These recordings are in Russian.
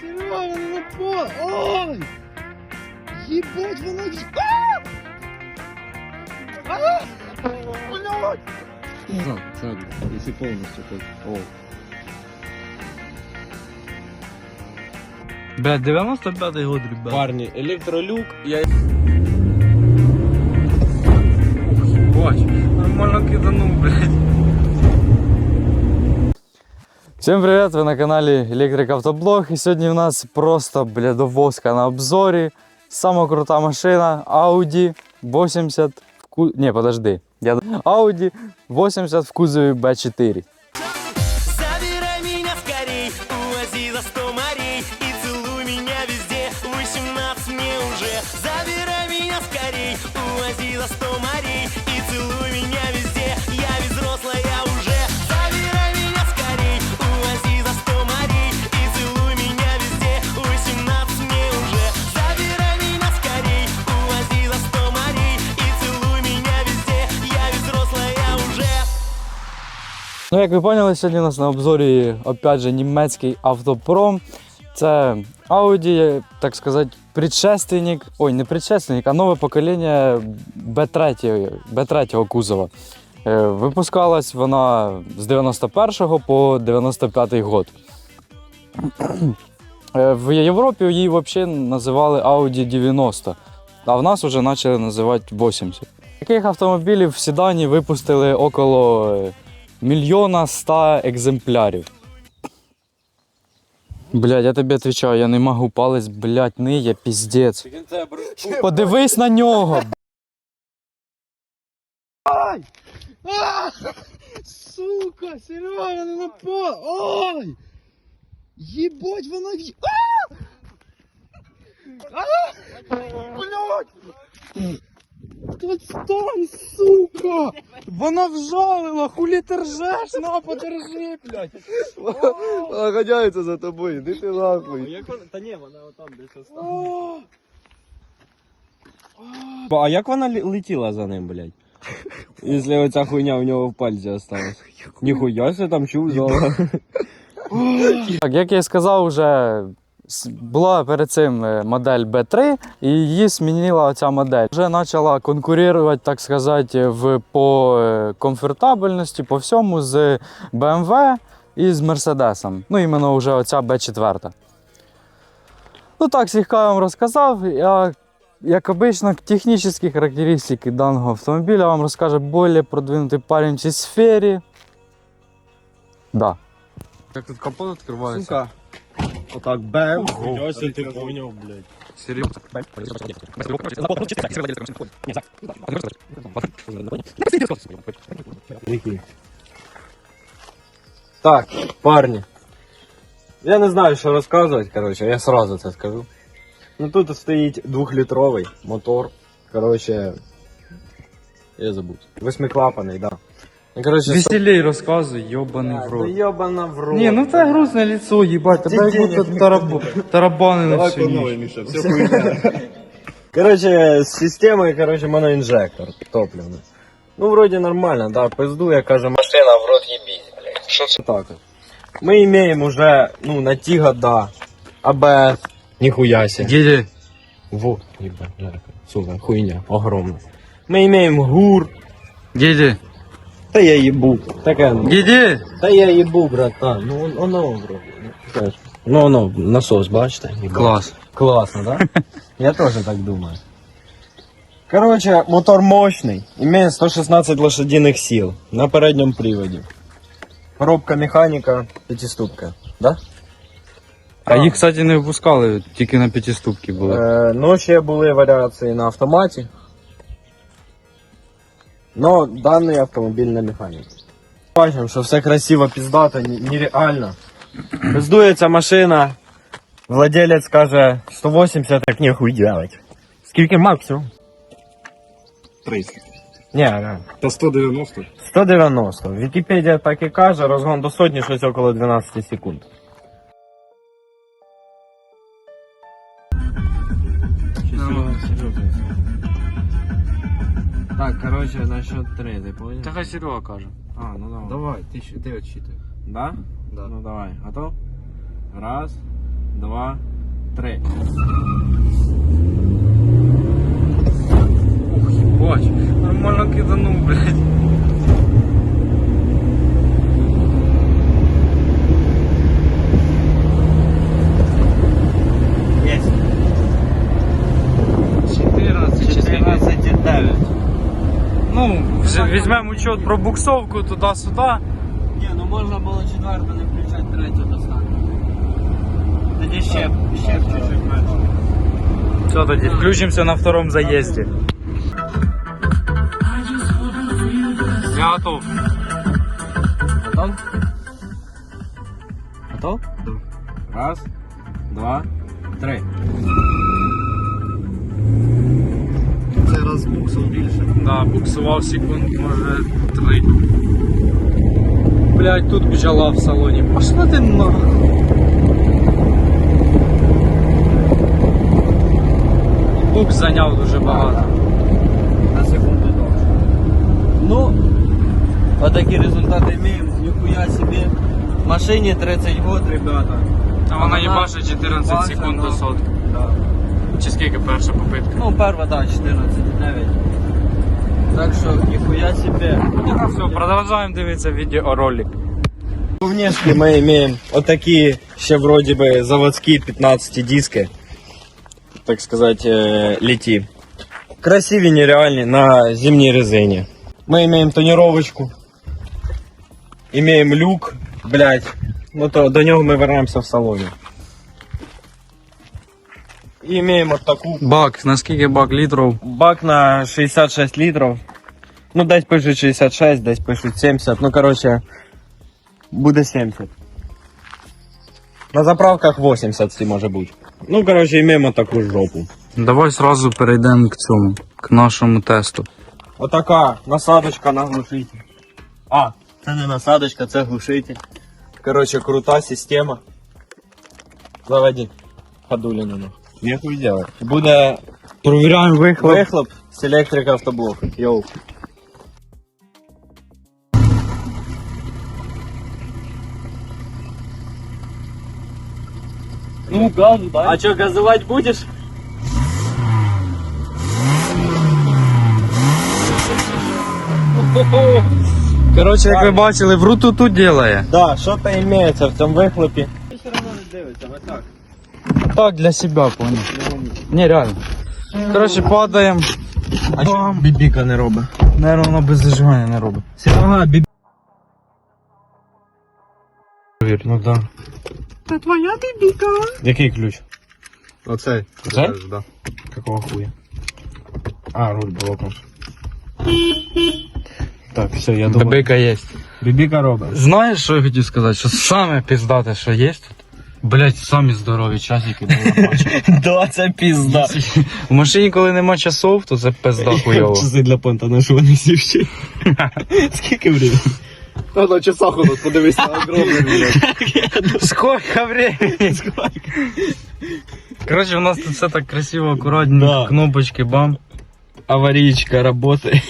Серега, вона на по... Ой! Ебать, вона... А! А! Блядь! Да, сяду, если полностью хоть. О. Блядь, 95-й год, ребят. Парни, электролюк, я... Бач, нормально киданув, блядь. Всем привет, ви на каналі Електрик Автоблог. І сьогодні в нас просто блядовозка на обзорі. Сама крута машина Audi 80 в ку... Не, подожди. Я... Audi 80 в кузові B4. Ну, як ви поняли, сьогодні у нас на обзорі опять же німецький автопром. Це Audi, так сказати, предшественник, ой, не предшественник, а нове покоління B3, B3 кузова. Е, Випускалась вона з 91 по 95 год. Е, В Європі її взагалі називали Audi 90, а в нас вже почали називати 80. Таких автомобілів в Седані випустили около е, мільйона ста екземплярів. Блядь, я тобі відповідаю, я не можу палець, блядь, ниє, піздець. Подивись на нього. А! Сука, Серега, вона на. Ой! Ебать, вона... в- А! А! Блядь! Та стань, сука! Вона вжалила, хулі ти ржеш, на, подержи, блядь! Она гоняется за тобой, иди ты нахуй. Та ні, вона отам десь О! А як вона лі- летіла за ним, блядь? Якщо оця хуйня у нього в пальці осталась. Ніхуя себе там чув зала. Так, як я і сказав, вже с- була перед цим е, модель B3, і її змінила оця модель. Вже почала конкурувати, так сказати, в, по е, комфортабельності, по всьому з BMW і з Mercedes. Ну, іменно вже оця B4. Ну так, слегка я вам розказав. Я, як обично, технічні характеристики даного автомобіля вам розкаже більш продвинутий парень в цій сфері. Да. Як тут капот відкривається? Сука. Отак бем. Хуя себе ти поняв, блядь. Серйозно? Прикинь. Так, парні. Я не знаю, що розказувати, коротше, я сразу це скажу. Ну тут стоїть двохлітровий мотор. Коротше. Я забув. Восьмиклапаний, да. Ну, коротше, Веселей розказуй, йобаний в Да рот. йобана в рот. Ні, ну це грустне лицо, їбать, тебе як денег будто тараб- тарабани на всю ніч. Миша, все хуйня. Короче, з системою, короче, моноінжектор топливний. Ну, вроде нормально, да, пизду, я кажу, машина в рот ебись, блядь. Що це так? Ми имеем уже, ну, на ті года, АБС, ніхуя себе. Діді, Во, ебать, жарко. сука, хуйня, огромна. Ми имеем ГУР, діді, та я ебу. Таке, ну, діді. та я ебу, братан, ну, он- оно, вроде. ну, Ну, оно, насос, бачите? Ебать. Клас. Классно, да? Я тоже так думаю. Короче, мотор мощный, имеет 116 лошадиных сил на переднем приводе. Коробка механика, пятиступка, да? А їх, кстати, не випускали, тільки на п'ятиступки були. Е, ну, ще були варіації на автоматі. Но даний автомобіль на механіці. Бачимо, що все красиво, піздато, ні- нереально. Пиздується машина. Владелець каже 180, так нехуй делать. Скільки максимум? 30. Ні, реально. Та 190. 190. Вікіпедія так і каже, розгон до сотні щось около 12 секунд. Так, короче, на счет 3, ти понял? Та хай Серега каже. А, ну давай. Давай, ты, щ- ты отсчитай. Да? Да. Ну давай. Готов? Раз, два, три. Ух, ебать, нормально киданув, блядь. Есть. 14, 14,9. Ну, вже візьмемо учет про буксовку туди-сюди. Ні, ну можна було четверту не включати, третю достати. Тоді ще, ще чуть-чуть менше. Все, тоді включимося на втором заїзді. Я готов. Готов? Готов? Раз, два, три. Буксов більше. Да, буксував секунд, може, три. Блять, тут бджола в салоні. Пошла ти нахуй. Букс зайняв дуже багато. На секунду довше. Ну, вот такие результаты имеем. Нихуя себе. Машине 30 год, ребята. А вона їбаше 14 секунд ну. до сотки. Да. Чи скільки перша попитка? Ну, перва, да, 14,9. Так что, нихуя себе. Все, продовжаємо дивитися відеоролик. Внешне мы имеем вот такие, еще вроде бы заводские 15 диски. Так сказать, э, лети. Красивее нереальные на зимней резине. Мы имеем тонировочку. Имеем люк, блять. Ну то до него мы вернемся в салоне. И имеем вот такую Бак, наскільки бак літрів? бак на 66 литров. Ну, десь пишуть 66, десь пишуть 70. Ну, короче, буде 70. На заправках 80 ці може бути. Ну, короче, імеємо таку жопу. Давай сразу перейдемо к цьому, к нашому тесту. Отака насадочка на глушитель. А, це не насадочка, це глушитель. Короче, крута система. Заводи. Ходулину. ну. Нехуй делать. Буде Провіряємо вихлоп. вихлоп з електрика автоблока. Йоу. Ну, газу, да. А что, газовать будешь? Коротше, як ви бачили, в руту тут ділає. Да, что-то имеется в цьому вихлопі. Все равно не дивиться, ось так. Так, для себя, понял. Не, реально. Коротше, падаємо. А що бібіка не робить? Наверно, воно без зажигання не робить. Ага, бібіка. Ну да. Який ключ? Оцей. Оцей? Кажеш, Да. Какого хуя? А, руль блоком. Так, все, я думаю. Бебика є. Бібіка робить. Знаєш, що я хотів сказати? Що саме піздате, що є тут? Блять, самі здорові часики були на Да, це пізда. В машині, коли нема часов, то це пизда хуйово. Часи для понта на що вони сівші. Скільки времени? Та на часах у нас подивися, огромний, блядь. Сколько времени? Короче, у нас тут все так красиво, акуратненько, Да. кнопочки, бам. Аварійка работає.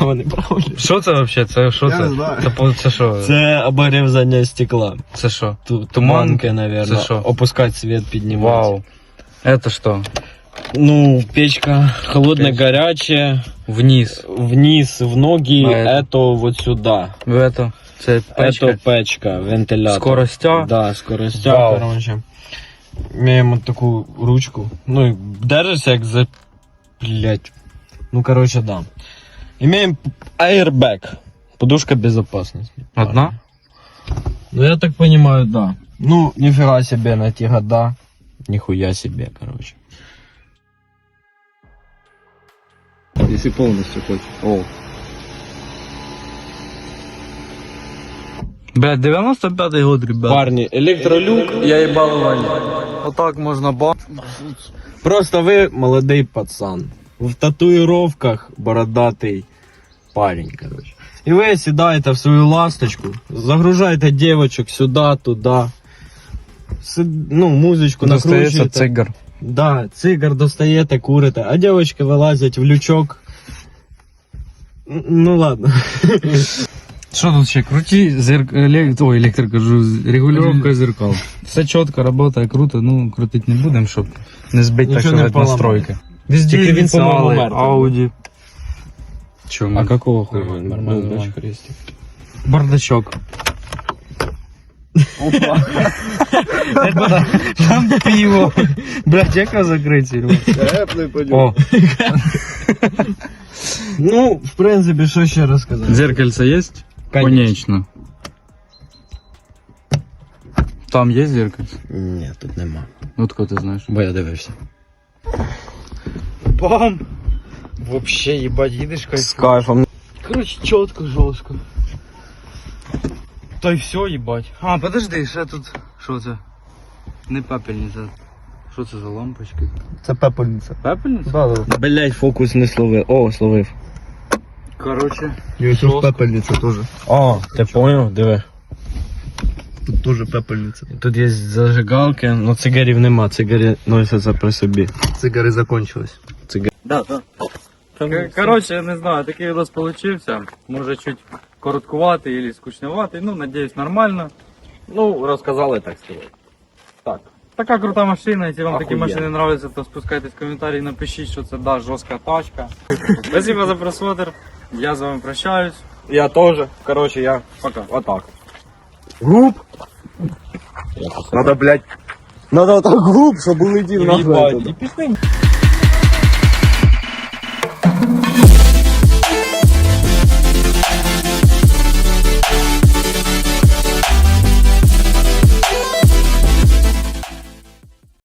А вони правильно. Що це вообще? Це що Я це? не знаю. Це, по- це що? Це обрізання стекла. Це що? Ту- Туманки, Туманки, наверное. Це що? Опускать свет, піднімати. Вау. Это что? Ну, печка холодная, Печка. горячая, Вниз. вниз в ноги, А это? это вот сюда. В это. Це печка. Это печка, вентилятор. Скоростя. Да, скоростя, Вау. короче. Имеем вот такую ручку. Ну, и держится как за... Блять. Ну, короче, да. Имеем airbag. Подушка безопасности. Одна? Ну, я так понимаю, да. Ну, нифига себе на те года. Нихуя себе, короче. Якщо повністю хочеш. О. Блядь, 95-й год, ребят. Парни, электролюк, я ебал Ваня. Отак можна ба. Просто вы молодой пацан. В татуировках бородатый парень, короче. И вы седаете в свою ласточку, загружаете девочек сюда, туда. Си- Ну, музичку Достається накручуєте. цигар. Да, цигар достаєте, курите, а девочки вилазять в лючок. Н- Ну ладно. Що тут ще? Круті зерк... еле- Ой, електр, кажу, з- регулювання зеркал. Все чітко, працює круто, ну крутити не будемо, щоб не збити, так Нічого не сказати, поламати. настройки. Везде Тільки він, ініціали, по-моєму, мертвий. Ауді. Чому? А какого хуя? Нормально, Нормально, нормально, нормально. крестик. Бардачок. Это Там пиво. Блядь, як його закрити, Серега? Теплий подюк. О, Ну, в принципі, що ще розказати? зеркальце есть? Конечно. Там є зеркальце? Ні, тут нема. Откуда ти знаєш? Бо я дивився. Бам! Вообще, ебать, їдеш З кайфом. Короче, чітко, жорстко. Та й все, їбать. А, подожди, ще тут. Що це? Не пепельниця. Що це за лампочки? Це пепельниця. Пепельниця? Да, да. Блять, фокус не словив. О, словив. Короче. І ось Жорстко. тут пепельниця теж. О, ти поняв? Диви. Тут теж пепельниця. Тут є зажигалки, але цигарів нема, цигарі носяться при собі. Цигари закончились. Да, да. Короче, я не знаю, такий відос получився. Може чуть короткуватий или скучноватий. Ну, надіюсь, нормально. Ну, розказали так сказати. Так. Така крута машина, якщо вам такі Охуєнно. машини нравляться, то спускайтесь в коментарі, напишіть, що це да, жорстка тачка. Спасибо за просмотр. Я з вами прощаюсь. Я теж. Короче, я Пока. отак. Губ! Надо, блядь. Надо отак губ, щоб улетів нахуй. Їбать, оттуда. і пішли.